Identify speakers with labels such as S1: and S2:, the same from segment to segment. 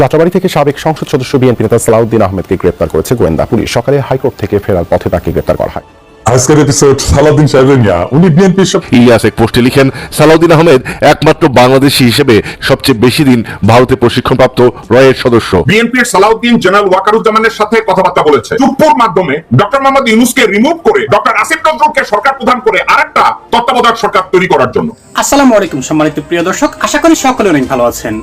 S1: যাত্রাবাড়ি থেকে সাবেক সংসদ সদস্য বিএনপি নেতা সালাউদ্দিন আহমেদকে গ্রেপ্তার করেছে গোয়েন্দা পুলিশ। সকালে হাইকোর্ট থেকে ফেরার পথে তাকে গ্রেপ্তার করা হয়।
S2: আজকের এপিসোড সালাউদ্দিন সাহেবের নিয়া উনি বিএনপির সব
S3: ইলিয়াস এক পোস্টে লিখেন সালাউদ্দিন আহমেদ একমাত্র বাংলাদেশি হিসেবে সবচেয়ে বেশি দিন ভারতে প্রশিক্ষণপ্রাপ্ত রয়ের সদস্য।
S4: বিএনপির সালাউদ্দিন জেনারেল ওয়াকারুজ্জামানের সাথে কথাবার্তা বলেছে। চুপ্পুর মাধ্যমে ডক্টর মোহাম্মদ ইউনুসকে রিমুভ করে ডক্টর আসিফ নজরুলকে সরকার প্রধান করে আরেকটা তত্ত্বাবধায়ক সরকার তৈরি করার জন্য।
S5: আসসালামু আলাইকুম সম্মানিত প্রিয় দর্শক আশা করি সকলে অনেক ভালো আছেন।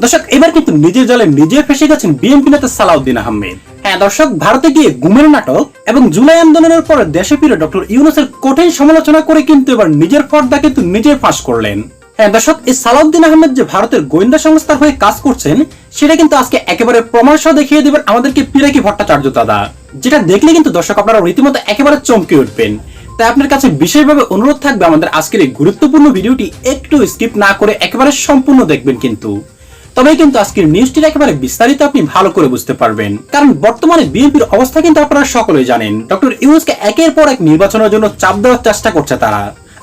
S5: দর্শক, এবার কিন্তু নিজের জলে নিজে ফেসে গেছেন বিএনপি নেতা সালাউদ্দিন আহমেদ। হ্যাঁ দর্শক, ভারতে গিয়ে গুমের নাটক এবং জুলাই আন্দোলনের পর দেশে ফিরে ডক্টর ইউনুসের কঠিন সমালোচনা করে কিন্তু এবার নিজের পর্দা কিন্তু নিজে ফাঁস করলেন। হ্যাঁ দর্শক, এই সালাউদ্দিন আহমেদ যে ভারতের গোয়েন্দা সংস্থার হয়ে কাজ করছেন, সেটা কিন্তু আজকে একেবারে দেখিয়ে দেবেন আমাদেরকে পিরাকি ভট্টাচার্য দাদা, যেটা দেখলে কিন্তু দর্শক আপনারা রীতিমতো একেবারে চমকে উঠবেন। তাই আপনার কাছে বিশেষভাবে অনুরোধ থাকবে আমাদের আজকের এই গুরুত্বপূর্ণ ভিডিওটি একটু স্কিপ না করে একেবারে সম্পূর্ণ দেখবেন কিন্তু। তবেই কিন্তু আজকের নিউজটির একেবারে বিস্তারিত আপনি ভালো করে বুঝতে পারবেন। কারণ বর্তমানে বিএনপির অবস্থা কিন্তু আপনারা সকলেই জানেন। ডক্টর ইউনুসকে একের পর এক নির্বাচনের জন্য চাপ দেওয়ার চেষ্টা করছে তারা।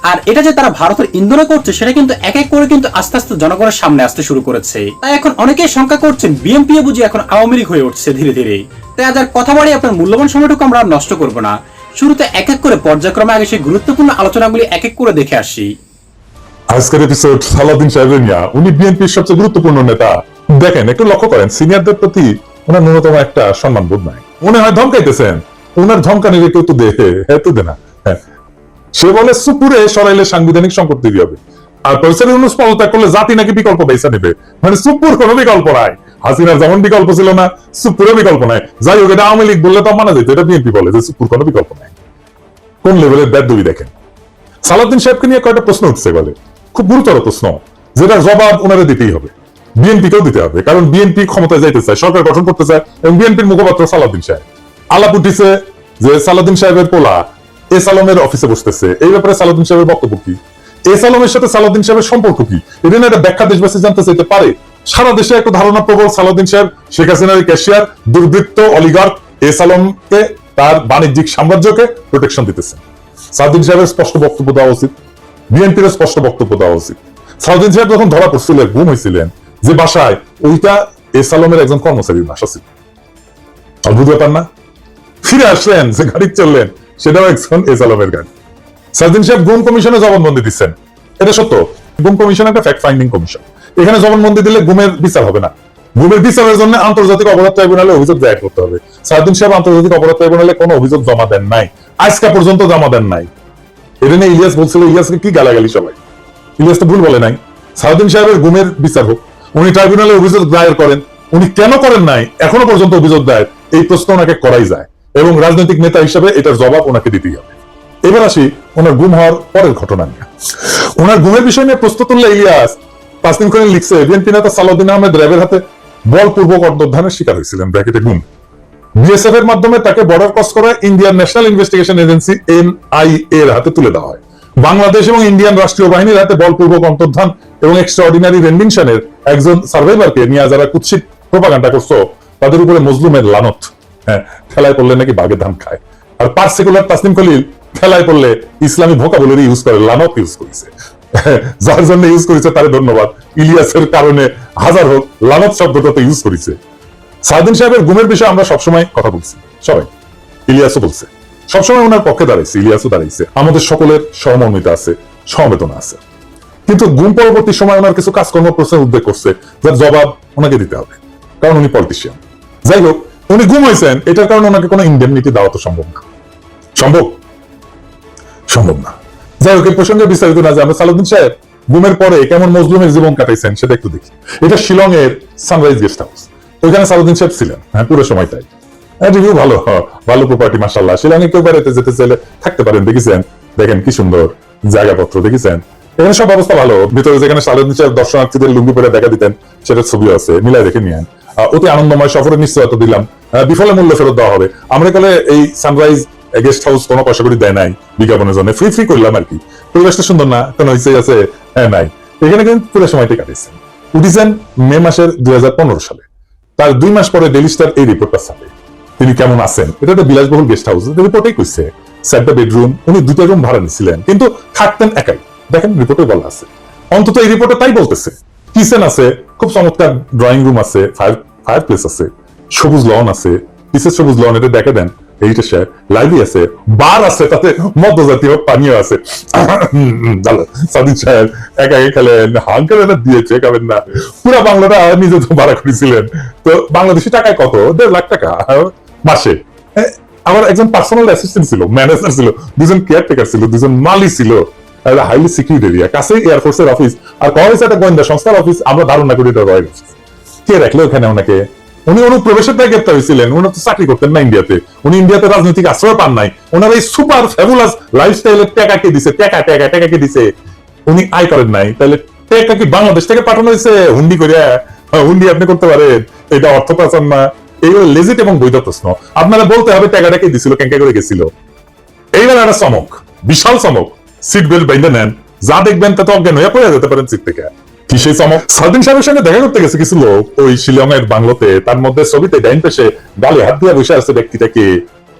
S5: আর এটা যে তারা ভারতের ইন্ধনে করছে, সেটা কিন্তু এক এক করে কিন্তু আস্তে আস্তে জনগণের সামনে আসতে শুরু করেছে। তাই এখন অনেকেই শঙ্কা করছেন বিএনপি বুঝি এখন আওয়ামী হয়ে উঠছে ধীরে ধীরে। তাই আজ আর কথা বাড়ি আপনার মূল্যবান সময়টুকু আমরা নষ্ট করব না। শুরুতে এক এক করে পর্যায়ক্রমে আগে সেই গুরুত্বপূর্ণ আলোচনাগুলি এক এক করে দেখে আসি।
S2: আজকের এপিসোড সালাউদ্দিন সাহেবের নিয়া উনি বিএনপির সবচেয়ে গুরুত্বপূর্ণ নেতা। দেখেন, একটু লক্ষ্য করেন, সিনিয়রদের প্রতি ওনার ন্যূনতম একটা সম্মান বোধ নাই। মনে হয় ধমকাইতেছেন ওনার ধমকানির কেউ তো দেহে হ্যাঁ তো দে না হ্যাঁ। সে বলে, সুপুরে সরাইলে সাংবিধানিক সংকট তৈরি হবে। আর প্রফেসর ইউনুস পদত্যাগ করলে জাতি নাকি বিকল্প পয়সা নেবে। মানে সুপুর কোনো বিকল্প নাই। হাসিনার যেমন বিকল্প ছিল না সুপুরের বিকল্প নাই। যাই হোক, এটা আওয়ামী লীগ বললে তো মানা যেত, এটা বিএনপি বলে যে সুপুর কোনো বিকল্প নাই। কোন লেভেলের ব্যাধ দেখেন? সালাউদ্দিন সাহেবকে নিয়ে কয়েকটা প্রশ্ন উঠছে বলে। খুব গুরুতর প্রশ্ন। যেটা জবাব ওনারা দিতেই হবে। বিএনপিকেও দিতে হবে, কারণ বিএনপি ক্ষমতায় যাইতে চায়, সরকার গঠন করতে চায়, এবং বিএনপির মুখপাত্র সালাউদ্দিন সাহেব। আলাপ উঠিছে যে সালাউদ্দিন সাহেবের পোলা এস আলমের অফিসে বসতেছে। এই ব্যাপারে সালাউদ্দিন সাহেবের বক্তব্য কি? এস আলমের সাথে সালাউদ্দিন সাহেবের সম্পর্ক কি? এটা নিয়ে একটা ব্যাখ্যা দেশবাসী জানতে চাইতে পারে। সারা দেশে একটা ধারণা প্রবল সালাউদ্দিন সাহেব, শেখ হাসিনার ক্যাশিয়ার, দুর্বৃত্ত অলিগার এস আলমকে তার বাণিজ্যিক সাম্রাজ্যকে প্রোটেকশন দিতেছে। সাউদ্দিন সাহেবের স্পষ্ট বক্তব্য দেওয়া উচিত। বিএনপির স্পষ্ট বক্তব্য দেওয়া উচিত। সাউদ্দিন সাহেব যখন ধরা পড়ছিলেন গুম হয়েছিলেন যে বাসায় ওইটা এস আলমের একজন কর্মচারীর বাসা ছিল। অদ্ভুত ব্যাপার না? ফিরে আসলেন, যে গাড়ি চললেন, সেটাও একজন এস আলমের গাড়ি। সাউদ্দিন সাহেব গুম কমিশনে জবানবন্দি দিচ্ছেন। এটা সত্য, গুম কমিশন একটা ফ্যাক্ট ফাইন্ডিং কমিশন। এখানে জবানবন্দি দিলে গুমের বিচার হবে না। গুমের বিচারের জন্য আন্তর্জাতিক অপরাধ ট্রাইব্যুনালে অভিযোগ দায়ের করতে হবে। সাউদ্দিন সাহেব আন্তর্জাতিক অপরাধ ট্রাইব্যুনালে কোনো অভিযোগ জমা দেন নাই। আজকা পর্যন্ত জমা দেন নাই। এটা নিয়ে ইলিয়াস বলছিল, ইলিয়াসকে কি গালাগালি সবাই? ইলিয়াস তো ভুল বলে নাই। সাউদ্দিন সাহেবের গুমের বিচার হোক, উনি ট্রাইব্যুনালে অভিযোগ দায়ের করেন, উনি কেন করেন নাই, এখনও পর্যন্ত অভিযোগ দায়ের, এই প্রশ্ন ওনাকে করাই যায় এবং রাজনৈতিক নেতা হিসেবে এটার জবাব ওনাকে দিতেই হবে। এবার আসি ওনার গুম হওয়ার পরের ঘটনা নিয়ে। ওনার গুমের বিষয় নিয়ে প্রশ্ন তুললে ইলিয়াস পাঁচ দিন করে লিখছে বিএনপি নেতা সালাউদ্দিন আহমেদ র্যাবের হাতে বলপূর্বক অন্তর্ধানের শিকার হয়েছিলেন, ব্র্যাকেটে গুম। বিএসএফ এর মাধ্যমে তাকে বর্ডার ক্রস করে Indian national investigation agency NI এর হাতে তুলে দেওয়া হয়। বাংলাদেশ এবং ইন্ডিয়ান রাষ্ট্রীয় বাহিনীর হাতে বলপূর্বক অন্তর্ধান এবং এক্সট্রাঅর্ডিনারি রেন্ডিংশনের একজন সার্ভাইভারকে নিয়ে যারা কুৎসিত প্রপাগান্ডা করছ, তাদের উপরে মজলুমের লানত। হ্যাঁ ঠেলায় পড়লে নাকি বাঘের ধান খায়। আর পার্সিকুলার তাসনিম খলিল, ঠেলায় পড়লে ইসলামী ভোকাবুলারি ইউজ করে, লানত ইউজ করেছে। যার জন্য ইউজ করেছে তার ধন্যবাদ। ইলিয়াসের কারণে হাজার হোক লানত শব্দটা তো ইউজ করেছে। সাদিন সাহেবের গুমের বিষয়ে আমরা সবসময় কথা বলছি। সবাই। ইলিয়াসও বলছে। সবসময় ওনার পক্ষে দাঁড়াইছে, ইলিয়াসও দাঁড়াইছে। আমাদের সকলের সহমর্মিতা আছে, সমবেদনা আছে। কিন্তু গুম পরবর্তী সময় ওনার কিছু কাজকর্ম, প্রশ্নের উদ্বেগ করছে, যার জবাব ওনাকে দিতে হবে। কারণ উনি পলিটিশিয়ান যাই হোক, উনি গুম হয়েছেন, এটার কারণে ওনাকে কোনো ইন্ডেমনিটি দেওয়া তো সম্ভব না। সম্ভব? সম্ভব না। যাই হোক, এই প্রসঙ্গে বিস্তারিত না যে আমরা সালাউদ্দিন সাহেব গুমের পরে কেমন মজলুমের জীবন কাটাইছেন সেটা একটু দেখি। এটা শিলং এর সানরাইজ গেস্ট হাউস। ওইখানে সালাউদ্দিন সাহেব ছিলেন। হ্যাঁ পুরো সময়টাই। রিভিউ ভালো হ্যাঁ, ভালো। প্রপার্টি মাসাল্লাহ শিলংয়ে কেউ বেড়াতে যেতে চাইলে থাকতে পারেন দেখেছেন? দেখেন কি সুন্দর জায়গাপত্র দেখেছেন? এখানে সব অবস্থা ভালো। ভিতরে যেখানে সালাউদ্দিন সাহেব দর্শনার্থীদের লুঙ্গি পরে দেখা দিতেন সেটার ছবিও আছে মিলাই দেখে নিয়েন। অতি আনন্দময় সফরের নিশ্চয়তা দিলাম। বিফলে মূল্য ফেরত দেওয়া হবে। আমরা কালে এই সানরাইজ গেস্ট হাউস কোনো পয়সা করে দেয় নাই বিজ্ঞাপনের জন্য। ফ্রি ফ্রি করলাম আর কি। পরিবেশটা সুন্দর না? কোনো হয়েছে আছে? হ্যাঁ নাই। এখানে কিন্তু পুরো সময়টি কাটিয়েছেন। উঠিছেন মে মাসের দুই হাজার পনেরো সালে। তার দুই মাস পরে ডেলি স্টার এই রিপোর্টটা ছাপে। তিনি কেমন আছেন? এটা একটা বিলাসবহুল গেস্ট হাউস রিপোর্টেই কইছে। চারটা বেডরুম উনি দুটা রুম ভাড়া নিছিলেন, কিন্তু থাকতেন একাই। দেখেন রিপোর্টে বলা আছে। অন্তত এই রিপোর্টে তাই বলতেছে। কিচেন আছে, খুব চমৎকার ড্রয়িং রুম আছে ফায়ার ফায়ার প্লেস আছে, সবুজ লন আছে পিসের সবুজ লন এটা দেখে দেন। এইটা সে আছে বার আছে তাতে মদ্য জাতীয় পানীয় আছে। সাদিক সাহেব এটা দিয়েছে না পুরা বাংলাটা নিজে তো ভাড়া করেছিলেন। তো বাংলাদেশি টাকায় কত? দেড় লাখ টাকা মাসে। এ, আমার একজন পার্সোনাল অ্যাসিস্ট্যান্ট ছিল ম্যানেজার ছিল দুজন কেয়ারটেকার ছিল দুজন মালি ছিল। হাইলি সিকিউরিটি এরিয়া কাছে এয়ারফোর্সের অফিস আর কয়েছে একটা গোয়েন্দা সংস্থার অফিস আমরা ধারণা করি এটা অফিস কে রাখল ওখানে ওনাকে? উনি অনুপ্রবেশের দায় গ্রেপ্তার হয়েছিলেন। উনি তো চাকরি করতেন না ইন্ডিয়াতে উনি ইন্ডিয়াতে রাজনৈতিক আশ্রয় পান নাই। ওনার এই সুপার ফ্যাবুলাস লাইফস্টাইলের টাকা কে দিছে টাকা টাকা টাকা কে দিছে। উনি আয় করেন নাই। তাহলে টাকা কি বাংলাদেশ থেকে পাঠানো হয়েছে? হুন্ডি করিয়া হ্যাঁ, হুন্ডি আপনি করতে পারেন। এটা অর্থ পাচার না। এই লেজিট এবং বৈধ প্রশ্ন। আপনারা বলতে হবে টাকাটা কে দিছিল কেঙ্কা করে গেছিল। এইবার একটা চমক বিশাল চমক। সিট বেল্ট বাইন্ধে নেন। যা দেখবেন তা তো অজ্ঞান হয়ে পড়ে যেতে পারেন সিট থেকে। চমক? সাহেবের সঙ্গে দেখা করতে গেছে কিছু লোক। ওই বাংলোতে, তার মধ্যে ছবিতে ডাইন পেশে গালে হাত দিয়ে বসে আছে ব্যক্তিটাকে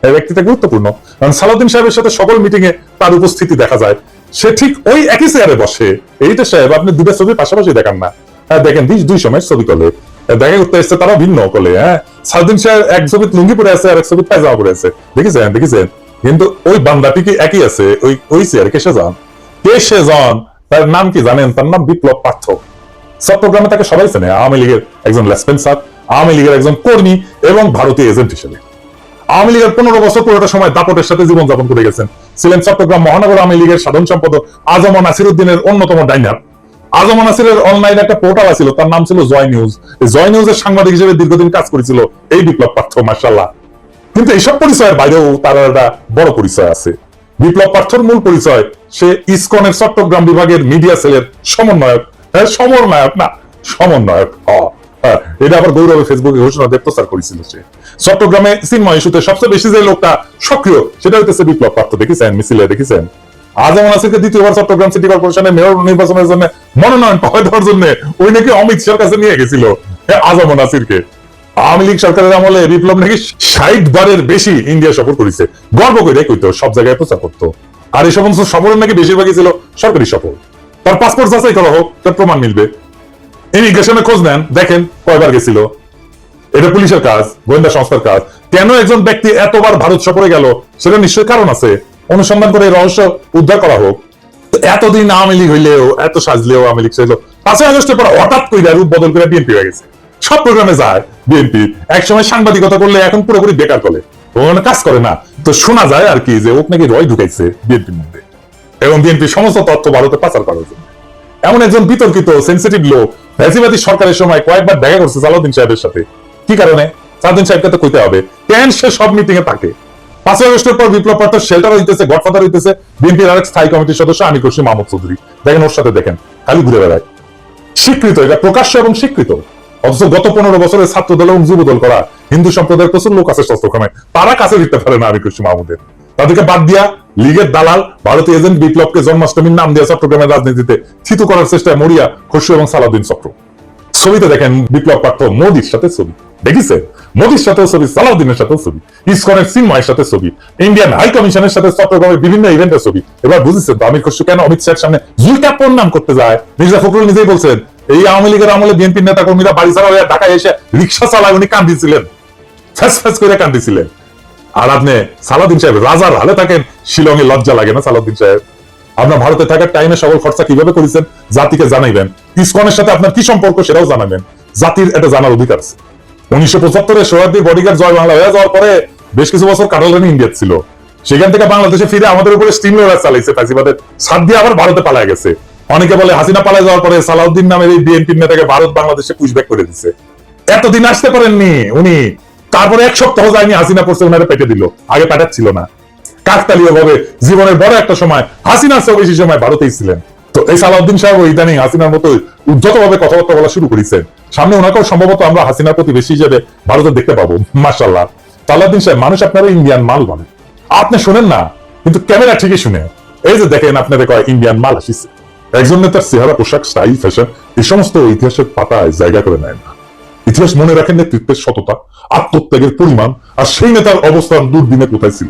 S2: এই ব্যক্তিটা গুরুত্বপূর্ণ। কারণ সাহেবের সাথে সকল মিটিং এ তার উপস্থিতি দেখা যায়। সে ঠিক ওই একই চেয়ারে বসে। এইটা সাহেব, আপনি দুটো ছবি পাশাপাশি দেখান না। হ্যাঁ দেখেন, দুই সময় ছবি করলে দেখা করতে এসছে তারা ভিন্ন করলে হ্যাঁ সালদিন সাহেব এক ছবি লুঙ্গি পরে আছে আর এক ছবি পায়জামা পরে আছে। দেখেছেন? দেখেছেন? কিন্তু ওই বান্দাটি কি একই আছে? ওই ওই চেয়ারে কেসে যান? কেসে যান? তার নাম কি জানেন? তার নাম বিপ্লব পার্থ চট্টগ্রামে তাকে সবাই চেনে। আওয়ামী লীগের একজন লেসপেন্সার আওয়ামী লীগের একজন কর্মী এবং ভারতীয় এজেন্ট হিসেবে। আওয়ামী লীগের পনেরো বছর পুরোটা সময় দাপটের সাথে জীবনযাপন করে গেছেন। ছিলেন চট্টগ্রাম মহানগর আওয়ামী লীগের সাধারণ সম্পাদক আজম নাসিরুদ্দিনের অন্যতম ডাইনার। আজম নাসিরের অনলাইন একটা পোর্টাল ছিল তার নাম ছিল জয় নিউজ। জয় নিউজের সাংবাদিক হিসেবে দীর্ঘদিন কাজ করেছিল এই বিপ্লব পার্থ মার্শাল্লাহ কিন্তু এইসব পরিচয়ের বাইরেও তার একটা বড় পরিচয় আছে। বিপ্লব পার্থর মূল পরিচয় সে ইসকনের চট্টগ্রাম বিভাগের মিডিয়া সেলের সমন্বয়ক। হ্যাঁ সমন্বয়ক না সমন্বয়ক। হ্যাঁ, এটা আবার গৌরবে ফেসবুকে ঘোষণা প্রচার করেছিল সে। চট্টগ্রামে চিন্ময় ইস্যুতে সবচেয়ে বেশি যে লোকটা সক্রিয় সেটা হইতেছে বিপ্লব পার্থ দেখেছেন? মিছিলে দেখেছেন? আজম নাসিরকে দ্বিতীয়বার চট্টগ্রাম সিটি কর্পোরেশনের মেয়র নির্বাচনের জন্য মনোনয়ন পাওয়া দেওয়ার জন্য ওই নাকি অমিত শাহর কাছে নিয়ে গেছিল। হ্যাঁ, আজম নাসিরকে আওয়ামী লীগ সরকারের আমলে বিপ্লব নাকি ষাট বারের বেশি ইন্ডিয়া সফর করেছে। গর্ব করে কইতো, সব জায়গায় প্রচার করতো। আর এই সমস্ত সফরের নাকি বেশিরভাগই ছিল সরকারি সফর। তার পাসপোর্ট যাচাই করা হোক, তার প্রমাণ মিলবে। ইমিগ্রেশনে খোঁজ নেন, দেখেন কয়বার গেছিল। এটা পুলিশের কাজ, গোয়েন্দা সংস্থার কাজ। কেন একজন ব্যক্তি এতবার ভারত সফরে গেল, সেটা নিশ্চয়ই কারণ আছে। অনুসন্ধান করে রহস্য উদ্ধার করা হোক। এতদিন আওয়ামী লীগ হইলেও, এত সাজলেও আওয়ামী লীগ সাজলেও পাঁচই আগস্টের পর হঠাৎ করে রূপ বদল করে বিএনপি হয়ে গেছে। সব প্রোগ্রামে যায় বিএনপি একসময় সাংবাদিকতা করলে এখন পুরোপুরি বেকার করে ওখানে কাজ করে না। তো শোনা যায় আর কি যে ওক নাকি রয় ঢুকাইছে বিএনপির মধ্যে। এবং বিএনপি সমস্ত তথ্য ভারতে পাচার করার জন্য। এমন একজন বিতর্কিত সেন্সিটিভ লোক ফ্যাসিবাদী সরকারের সময় কয়েকবার দেখা করছে সালাউদ্দিন সাহেবের সাথে। কি কারণে? সালাউদ্দিন সাহেবকে তো কইতে হবে। কেন সে সব মিটিং এ থাকে? পাঁচই আগস্টের পর বিপ্লব পার্থ শেল্টার হইতেছে, গডফাদার হইতেছে বিএনপির আরেক স্থায়ী কমিটির সদস্য আমির খুশি মাহমুদ চৌধুরী। দেখেন ওর সাথে দেখেন, খালি ঘুরে বেড়ায়। স্বীকৃত, এটা প্রকাশ্য এবং স্বীকৃত। অথচ গত পনেরো বছরের ছাত্র দল এবং যুব দল করা হিন্দু সম্প্রদায়ের প্রচুর লোক আছে শস্ত্রক্রমে তারা কাছে দিতে পারে না খুশি মাহমুদের। তাদেরকে বাদ দিয়া লীগের দালাল, ভারতীয় এজেন্ট বিপ্লবকে জন্মাষ্টমীর নাম দিয়ে চট্টগ্রামের রাজনীতিতে থিতু করার চেষ্টায় মরিয়া, খসরু এবং সালাউদ্দিন চক্র। ছবিতে দেখেন বিপ্লব পার্থ মোদির সাথে ছবি। দেখিছে মোদির সাথেও ছবি, সালাউদ্দিনের সাথেও ছবি। ইসকনের সিনময়ের সাথে ছবি। ইন্ডিয়ান হাই কমিশনের সাথে চট্টগ্রামের বিভিন্ন ইভেন্টের ছবি। এবার বুঝেছেন তো, আমির খসরু কেন অমিত শাহের সামনে জুলটা প্রণাম করতে যায়? মির্জা ফখরুল নিজেই বলছেন এই আওয়ামী লীগের আমলে বিএনপির নেতা কর্মীরা বাড়ি ছাড়া ঢাকায় এসে রিক্সা চালায় উনি কান্দিছিলেন। ফ্যাস ফ্যাস করে কান্দিছিলেন। আর আপনি সালাউদ্দিন সাহেব, রাজার হালে থাকেন, শিলংয়ে লজ্জা লাগে না সালাউদ্দিন সাহেব? আপনার ভারতে থাকার টাইমে সকল খরচা কীভাবে করেছেন? জাতিকে জানাইবেন। ইসকনের সাথে আপনার কি সম্পর্ক সেটাও জানাবেন। জাতির এটা জানার অধিকার আছে। উনিশশো পঁচাত্তরে সোহাদ্দির বডিগার্ড জয় বাংলা হয়ে যাওয়ার পরে বেশ কিছু বছর কাটালেন ইন্ডিয়া ছিল। সেখান থেকে বাংলাদেশে ফিরে আমাদের উপরে স্টিম রোলার চালাইছে ফাঁসিবাদের সাত দিয়ে আবার ভারতে পালায় গেছে। অনেকে বলে হাসিনা পালায় যাওয়ার পরে সালাউদ্দিন নামের এই বিএনপির নেতাকে ভারত বাংলাদেশে পুশব্যাক করে দিচ্ছে এতদিন আসতে পারেননি উনি। তারপরে এক সপ্তাহ যায়নি, হাসিনা পড়ছে ওনারে পেটে দিল। আগে পেটাচ্ছিল না। কাকতালীয় ভাবে জীবনের বড় একটা সময় হাসিনার চেয়েও বেশি সময় ভারতেই ছিলেন। তো এই সালাউদ্দিন সাহেব ইদানিং হাসিনার মতো উদ্ধত ভাবে কথাবার্তা বলা শুরু করেছেন সামনে ওনাকেও সম্ভবত আমরা হাসিনার প্রতিবেশী হিসেবে ভারতে দেখতে পাবো মার্শাল্লাহ সালাউদ্দিন সাহেব, মানুষ আপনারা ইন্ডিয়ান মাল বলে আপনি শোনেন না, কিন্তু ক্যামেরা ঠিকই শুনে। এই যে দেখেন আপনাদের কয় ইন্ডিয়ান মাল আসিছে। একজন নেতার চেহারা, পোশাক স্টাইল ফ্যাশন এই সমস্ত ইতিহাসের পাতায় জায়গা করে নেয় না। ইতিহাস মনে রাখেন নেতৃত্বের সততা, আত্মত্যাগের পরিমাণ, আর সেই নেতার অবস্থান দুর্দিনে কোথায় ছিল?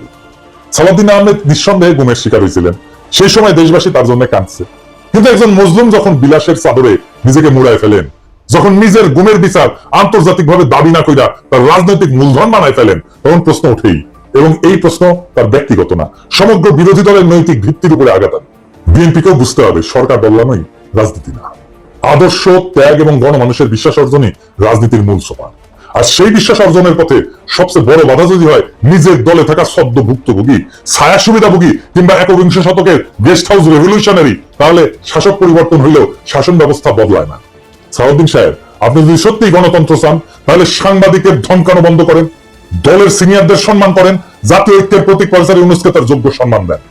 S2: সালাউদ্দিন আহমেদ নিঃসন্দেহে গুমের শিকার হয়েছিলেন। সেই সময় দেশবাসী তার জন্য কাঁদছে। কিন্তু একজন মজলুম যখন বিলাসের চাদরে নিজেকে মুড়ায় ফেলেন, যখন নিজের গুমের বিচার আন্তর্জাতিকভাবে দাবি না কইরা তার রাজনৈতিক মূলধন বানায় ফেলেন, তখন প্রশ্ন ওঠেই। এবং এই প্রশ্ন তার ব্যক্তিগত না। সমগ্র বিরোধী দলের নৈতিক ভিত্তির উপরে আঘাত আনে। বিএনপিকেও বুঝতে হবে, সরকার বদলানোই রাজনীতি না। আদর্শ, ত্যাগ এবং গণমানুষের বিশ্বাস অর্জনই রাজনীতির মূল সোপান আর সেই বিশ্বাস অর্জনের পথে সবচেয়ে বড় বাধা যদি হয়, নিজের দলে থাকা সদ্য ভুক্তভোগী ছায়া সুবিধাভোগী কিংবা একবিংশ শতকের গেস্ট হাউস রেভলিউশনারি, তাহলে শাসক পরিবর্তন হইলেও শাসন ব্যবস্থা বদলায় না। সাউদ্দিন সাহেব, আপনি যদি সত্যি গণতন্ত্র চান, তাহলে সাংবাদিকের ধমকানো বন্ধ করেন, দলের সিনিয়রদের সম্মান করেন, জাতীয় ঐক্যের প্রতীক প্রফেসর ইউনুসকে তার যোগ্য সম্মান দেন।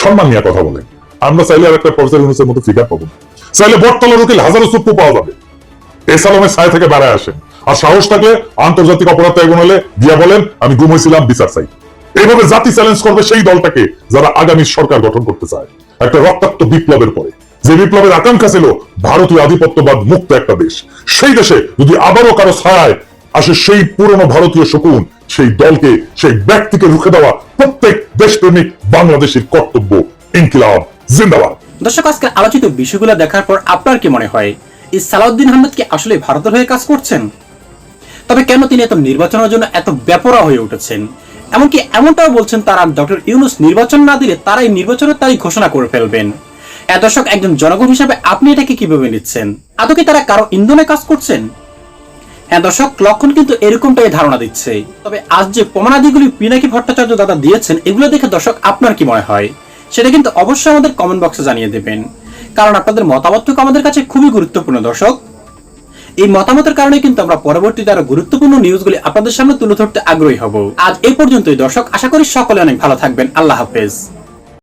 S2: সম্মান নিয়ে কথা বলেন। আমরা চাইলে আর একটা প্রফেসর ইউনুসের মতো ফিগার পাবো। চাইলে বটতলার উকিল হাজারো চুপ্পু পাওয়া যাবে। এসালামের ছায় থেকে বেড়ায় আসেন। আর সাহস থাকলে আন্তর্জাতিক অপরাধ ট্রাইব্যুনালে গিয়া বলেন, আমি গুম হয়েছিলাম, বিচার চাই। এইভাবে জাতি চ্যালেঞ্জ করবে সেই দলটাকে যারা আগামী সরকার গঠন করতে চায়। একটা রক্তাক্ত বিপ্লবের পরে। যে বিপ্লবের আকাঙ্ক্ষা ছিল, ভারতীয় আধিপত্যবাদ মুক্ত একটা দেশ। সেই দেশে যদি আবারও কারও ছায় আসে সেই পুরনো ভারতীয় শকুন, সেই দলকে, সেই ব্যক্তিকে রুখে দেওয়া প্রত্যেক দেশপ্রেমিক বাংলাদেশের কর্তব্য ইনকিলাব। জিন্দাবাদ।
S5: দর্শক আজকে আলোচিত বিষয়গুলো দেখার পর আপনার কি মনে হয়? এই সালাউদ্দিন আহমেদ কি আসলে ভারতের হয়ে কাজ করছেন? তবে কেন তিনি এত নির্বাচনের জন্য এত ব্যাপরা হয়ে উঠেছেন? এমনকি এমনটাও বলছেন তারা ডক্টর ইউনুস নির্বাচন না দিলে নির্বাচনের তারিখ ঘোষণা করে ফেলবেন। দর্শক, একজন জনগণ হিসাবে আপনি এটাকে কীভাবে নিচ্ছেন? আদৌ কি তারা কারও ইন্ধনে কাজ করছেন? হ্যাঁ দর্শক, লক্ষণ কিন্তু এরকমটাই ধারণা দিচ্ছে। তবে আজ যে প্রমাণাদিগুলি পিনাকি ভট্টাচার্য দাদা দিয়েছেন, এগুলো দেখে দর্শক, আপনার কি মনে হয়? সেটা কিন্তু অবশ্যই আমাদের কমেন্ট বক্সে জানিয়ে দেবেন। কারণ আপনাদের মতামতটুকু আমাদের কাছে খুবই গুরুত্বপূর্ণ, দর্শক। এই মতামতের কারণে কিন্তু আমরা পরবর্তীতে আরও গুরুত্বপূর্ণ নিউজগুলি আপনাদের সামনে তুলে ধরতে আগ্রহী হব। আজ এই পর্যন্তই, দর্শক। আশা করি সকলে অনেক ভালো থাকবেন। আল্লাহ হাফেজ।